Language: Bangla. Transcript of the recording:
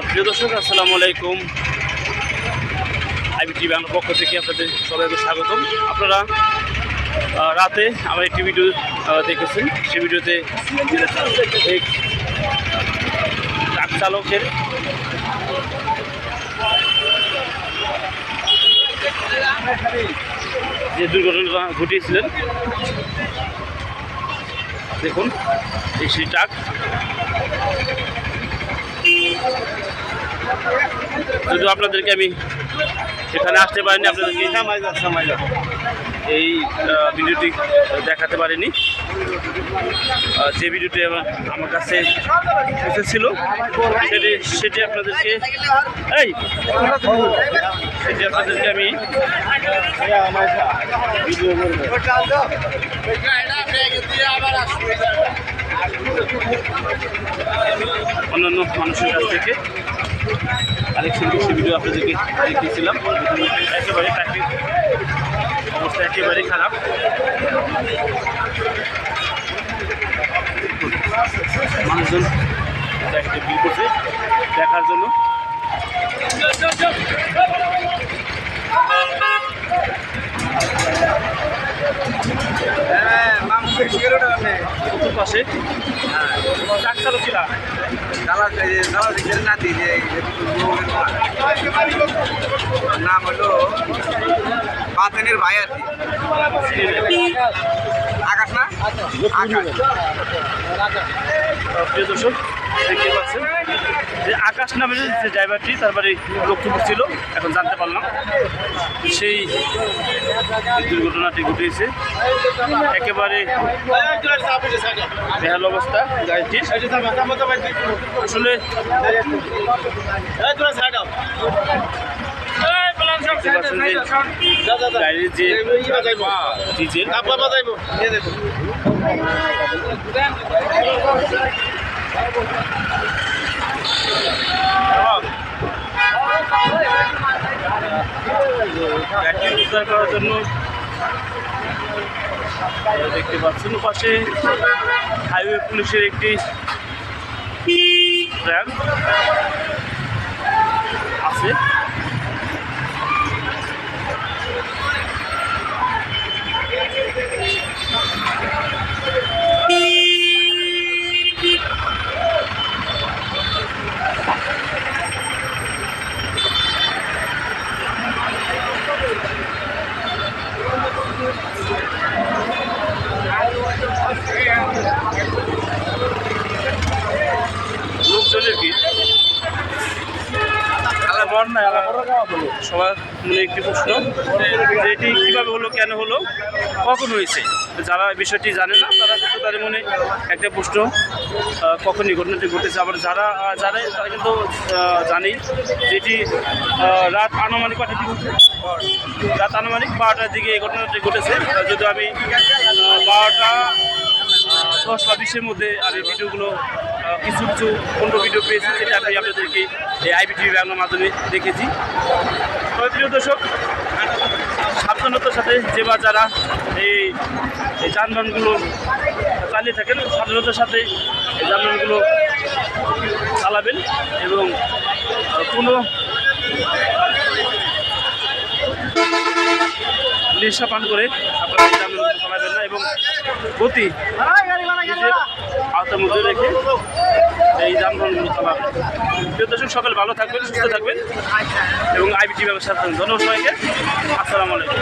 প্রিয় দর্শক, আসসালামু আলাইকুম। আইবিটি আমার পক্ষ থেকে আপনাদের সবাইকে স্বাগতম। আপনারা রাতে আমার একটি ভিডিও দেখেছেন। সেই ভিডিওতে ট্রাক চালকের যে দুর্ঘটনা ঘটিয়েছিলেন, দেখুন, এই সেই ট্রাক। যদি আপনাদেরকে আমি সেখানে আসতে পারিনি আপনাদেরকে এই ভিডিওটি দেখাতে পারিনি। যে ভিডিওটি আমার কাছে এসেছিল, সেটি সেটি আপনাদেরকে এই, সেটি আপনাদেরকে আমি অন্যান্য মানুষের কাছ থেকে আরেকটি বেশি ভিডিও আপনাদেরকে দেখিয়েছিলাম। একেবারে অবস্থা একেবারে খারাপ। মানুষজন ট্রাফিকে ভিড় করছে দেখার জন্য। নাম হলো ভাই আর আকাশ না? আকাশ। দেখতে পাচ্ছেন যে আকাশ নামের যে ড্রাইভারটি তার বাড়ি লক্ষ্মীপুর ছিল, এখন জানতে পারলাম সেই দুর্ঘটনাটি ঘটিয়েছে একেবারে বেহাল অবস্থা গাড়িটির। আসলে দেখতে পাচ্ছেন যে গাড়ির যে ডিজেল গাড়িটি উদ্ধার করার জন্য দেখতে পাচ্ছেন পাশে হাইওয়ে পুলিশের একটি ট্র্যাক আছে লোকজনের ভিড় সবার মনে একটি প্রশ্ন যে এটি কীভাবে হলো, কেন হলো, কখন হয়েছে যারা বিষয়টি জানে না, তারা কিন্তু তাদের মনে একটা প্রশ্ন কখন এই ঘটনাটি ঘটেছে আবার যারা জানে, তারা কিন্তু জানেই যে এটি রাত আনুমানিক ঘটেছে? রাত আনুমানিক বারোটার দিকে এই ঘটনাটি ঘটেছে যদিও আমি বারোটা আহ, দশ বা বিশের মধ্যে আমি ভিডিওগুলো কিছু কিছু পনেরো ভিডিও পেয়েছি যেটা আমি আপনাদেরকে এই আইবিটিভি বাংলার মাধ্যমে দেখেছি। তবে প্রিয় দর্শক সাবধানতার সাথে যে বা যারা এই এই যানবাহনগুলো চালিয়ে থাকেন সাবধানতার সাথে এই যানবাহনগুলো চালাবেন এবং কোনো নেশা পান করে আপনারা না এবং ভালো থাকবেন, সুস্থ থাকবেন এবং আইবিটি ব্যবসা ধন্যবাদ সবাইকে। আসসালামু আলাইকুম।